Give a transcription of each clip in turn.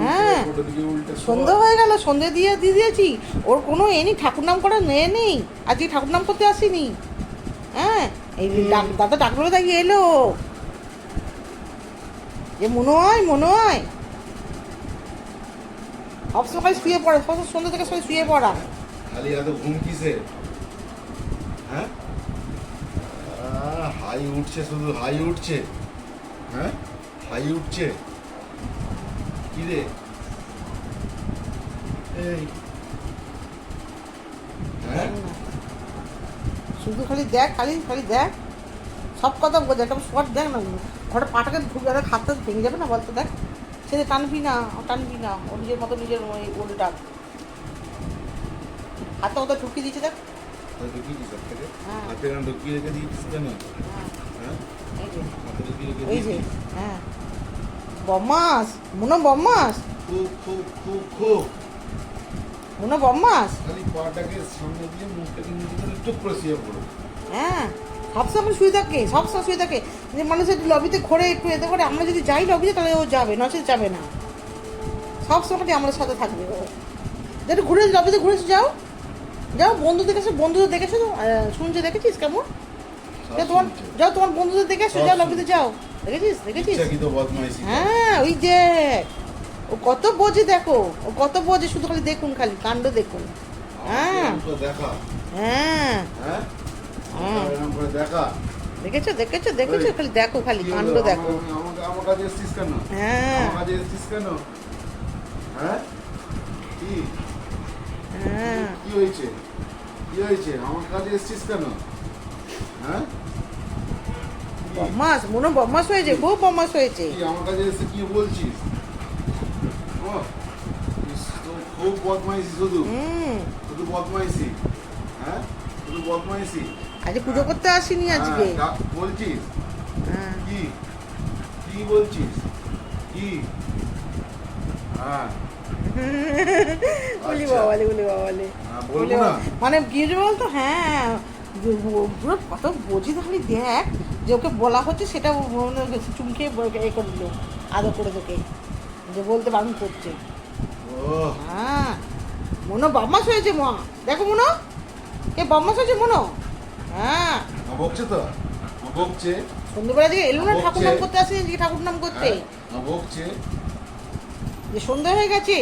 হ্যাঁ। সন্ধ্যা হয়ে গেল সন্ধ্যে দিয়ে দিয়ে দিয়েছি। ওর কোনো এ নেই ঠাকুর নাম করার নে নেই। আজকে ঠাকুর নাম করতে আসিনি। হ্যাঁ এই দাদা ডাক্তার তাই এলো। যে মনে হয় মনে হয় সবসময় শুয়ে পড়ে সব সন্ধ্যা থেকে সবাই শুয়ে পড়া। খালি এত ঘুম কিসে হ্যাঁ? হাই উঠছে শুধু হাই উঠছে। হ্যাঁ? হাই উঠছে। কি রে এই। হ্যাঁ? শুধু খালি দেখ খালি খালি দেখ। সব কথা বোঝে একটা শর্ট দেখ না। ঘরে পাটাকে ঢুকে দেখ হাতটা ভেঙে যাবে না বলতো দেখ। সে টানবি না ও টানবি না ও নিজের মতো নিজের ওই ওলটা। হাতটা ওটা ঢুকিয়ে দিচ্ছে দেখ। ঢুকিয়ে হাত থেকে হ্যাঁ। ঢুকিয়ে রেখে দিয়েছিস কেন? হ্যাঁ, হ্যাঁ? এই যে। হ্যাঁ। বম্মাস মনে বম্মাস খুব খুব খুব খুব মনে বম্মাস খালি পাটাকে সামনে দিয়ে মুখটাকে নিচে করে চুপ করে শুয়ে পড়ো। হ্যাঁ সবসময় শুয়ে থাকে সবসময় শুয়ে থাকে। যে মানুষের লবিতে ঘোরে একটু এতে করে আমরা যদি যাই লবিতে তাহলে ও যাবে নচেত যাবে না। সবসময় আমাদের সাথে থাকবে ও। যেটা ঘুরে লবিতে ঘুরেছে যাও। যাও বন্ধু দেখেছ বন্ধুদের দেখেছ শুনছে দেখেছিস কেমন? সব যাও তোমার। যাও তোমার বন্ধুদের দেখেছ সব যাও। লবিতে যাও। দেখেছিস দেখেছিস হ্যাঁ ওই যে ও কত বোঝে দেখো ও কত বোঝে শুধু খালি দেখুন খালি কাণ্ড দেখুন। হ্যাঁ। দেখা। হ্যাঁ। হ্যাঁ? হ্যাঁ। দেখেছ দেখেছ দেখেছ খালি দেখো খালি কাণ্ড দেখো। হ্যাঁ। হ্যাঁ? কি? হ্যাঁ। কি হয়েছে? কি হয়েছে? আমার কাছে এসছিস কেন? হ্যাঁ? কি? বম্মাস মনে বম্মাস হয়েছে খুব বম্মাস হয়েছে। আমার কাছে এসে কি বলছিস? খুব বদমাইশি শুধু। শুধু বদমাইশি হ্যাঁ? শুধু বদমাইশি। আজকে পুজো করতে আসিনি আজকে। হ্যাঁ, বলছিস? হ্যাঁ। কি? কি বলছিস? কি? হ্যাঁ। বলি। বাবালে বলি বাবালে হ্যাঁ, মানে কি বলতো হ্যাঁ। পুরো কত বোঝি তাহলে দেখ। যে ওকে বলা হচ্ছে সেটা মনে হচ্ছে চুমকে এ করে দিল আদর করে তোকে। যে বলতে বারণ করছে। ও হ্যাঁ। মনো বাম্মাস হয়েছে মা দেখো মনো। কে বাম্মাস হয়েছে মনো? হ্যাঁ। বকছে তো? বকছে। সন্ধ্যেবেলা দিকে এলো না ঠাকুর নাম করতে আসেনি আজকে ঠাকুর নাম করতে? হ্যাঁ, বকছে। যে সন্ধ্যা হয়ে গেছে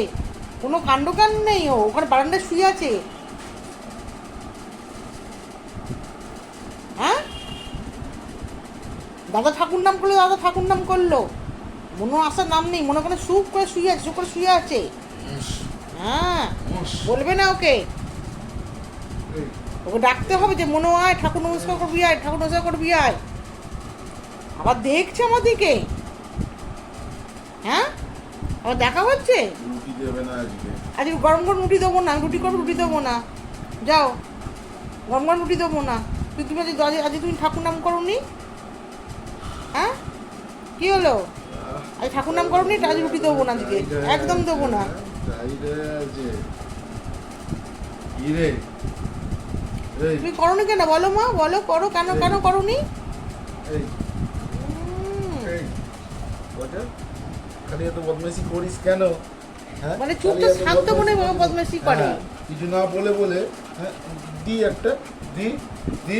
কোনো কাণ্ড কান নেই ও ওখানে বারান্দায় শুয়ে আছে হ্যাঁ দাদা ঠাকুর নাম করল দাদা ঠাকুর নাম করল। মনে আসার নাম নেই মনে করে সুখ করে শুয়ে আছে চুপ করে শুয়ে আছে। হ্যাঁ বলবে না ওকে। ওকে ডাকতে হবে যে মনে হয় ঠাকুর নমস্কার করবি আয় ঠাকুর নমস্কার করবি আয়। আবার দেখছে আমার দিকে হ্যাঁ? আবার দেখা হচ্ছে? রুটি আজকে। গরম গরম রুটি দেবো না রুটি করব রুটি দেবো না। যাও গরম গরম রুটি দেবো না। তুই তুমি আজকে আজকে তুমি ঠাকুর নাম করনি? হ্যাঁ? কি হলো? আজ ঠাকুর নাম করনি আজ রুটি দেবো না আজকে। একদম দেবো না। তুমি করনি কেন? বলো মা বলো করো কেন কেন করনি? খালি এত বদমাইশি করিস কেন মানে খালি চুপচাপ শান্ত মনে? বদমাইশি করে। হ্যাঁ, কিছু না বলে বলে হ্যাঁ দি একটা দি দি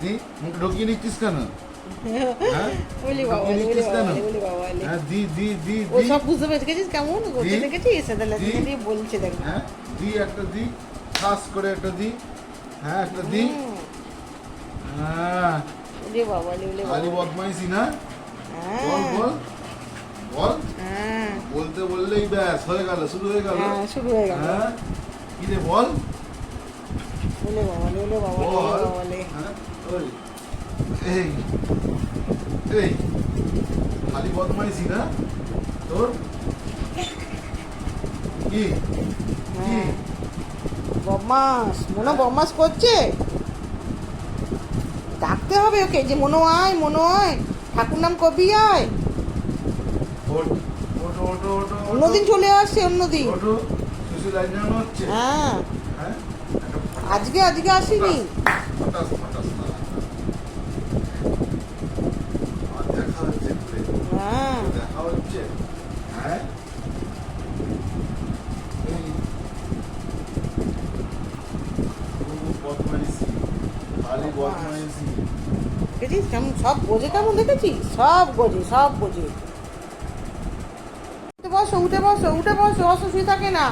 দি মুখ ঢুকিয়ে নিচ্ছিস কেন? বলি বাবা ঢুকিয়ে বলি নিচ্ছিস কেন? বাবা বলি বাবা দি দি দি ও দি। সব বুঝতে পেরেছে কেমন? করতে দেখেছিস? তাহলে দি, দিয়ে বলছে দেখ। দি একটা দি খাস করে একটা দি। হ্যাঁ একটা দি। হ্যাঁ। বাবা বলি বলি খালি বদমাইশি না? বল বল। বল। বলতে বললেই ব্যাস হয়ে গেল শুরু হয়ে গেল। হ্যাঁ শুরু হয়ে গেল। হ্যাঁ। কি রে বল। বলে বাবা বলে বাবা বল বলে। বাবা বলে হ্যাঁ ওই। এই এই খালি বদমাইশি না? তোর? কি? কি? বদমাস মনে বদমাস করছে? ডাকতে হবে ওকে যে মনো আয় মনো আয়। ঠাকুর নাম কবি আয়। অন্যদিন চলে আসছে অন্যদিন। হ্যাঁ। হ্যাঁ? আজকে আজকে আসিনি হঠাৎ হঠাৎ আর দেখা হচ্ছে ঘুরে। হ্যাঁ দেখা হচ্ছে হ্যাঁ বদমাইশ দেখেছিস? কেমন সব বোঝে কেমন দেখেছিস? সব বোঝে সব বোঝে বসো উঠে বসো উঠে বসো অসো শুয়ে থাকে না।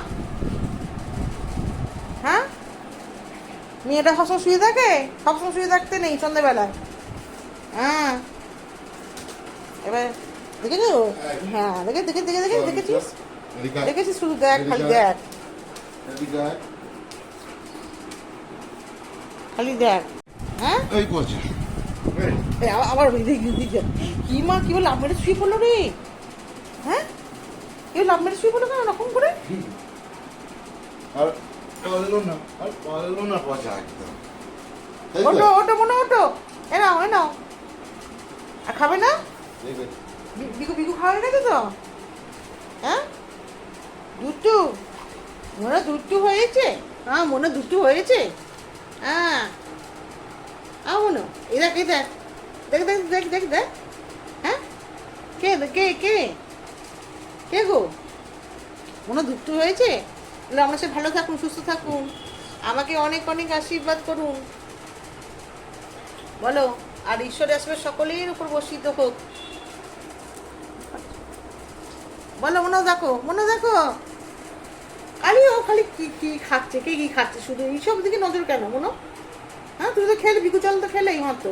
হ্যাঁ? মেয়েটা সবসময় শুয়ে থাকে? সবসময় শুয়ে থাকতে নেই সন্ধ্যেবেলায় হ্যাঁ। এবার দেখেছ? হ্যাঁ দেখে দেখে দেখে দেখে দেখেছিস? দেখেছিস শুধু দেখ খালি দেখ। খালি দেখ। হ্যাঁ? এই করছে আবার- ওই দিক। কি মা কি বলে লাভ মেরে শুয়ে পড়ল রে? হ্যাঁ? কেউ লাভ মেরে শুয়ে পড়ল কেন করে? আর পারল না আর পারল না পচা একদম ওটো ওটো মনে ওটো। এ নাও এ নাও। আর খাবে না? তো, বি- বিকু বিকু খাওয়া গেছে তো? হ্যাঁ? দুটু মনে দুটু হয়েছে। হ্যাঁ মনে দুটু হয়েছে। হ্যাঁ। আ মনে এই দেখ দেখ। দেখ দেখ দেখ দেখ দেখ। হ্যাঁ? কে কে কে? কে গো? মনে দুটু হয়েছে? তাহলে আমরা সে ভালো থাকুন, সুস্থ থাকুন। আমাকে অনেক অনেক আশীর্বাদ করুন। বলো, আর ঈশ্বরে আসবে সকলের উপর বর্ষিত হোক। বলো, মনে দেখো মনে দেখো। খালি ও খালি কি কি খাচ্ছে, কে কি খাচ্ছে? শুধু এইসব দিকে নজর কেন, মনো? হ্যাঁ তুই তো খেলে বিকু চাল তো খেলেই মাত্র।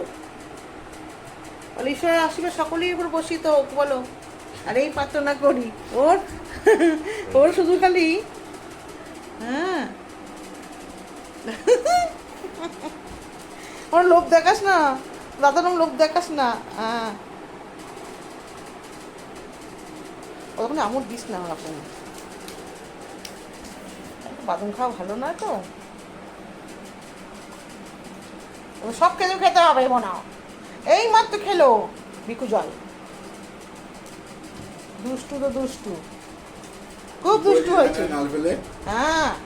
বলে, ঈশ্বরের আশীর্বাদ সকলের উপর বসিত হোক, বলো। আর, এই প্রার্থনা করি। ওর ওর শুধু খালি হ্যাঁ। ওর লোভ দেখাস না, দাদার লোভ দেখাস না হ্যাঁ। ওরকম আমুর দিস না ওরকম বাদাম খাওয়া ভালো নয় তো ও সব কিছু খেতে হবে মনে হয়। এই মাত্র খেলো বিকু জল। দুষ্টু তো দুষ্টু। খুব দুষ্টু হয়েছে। হ্যাঁ।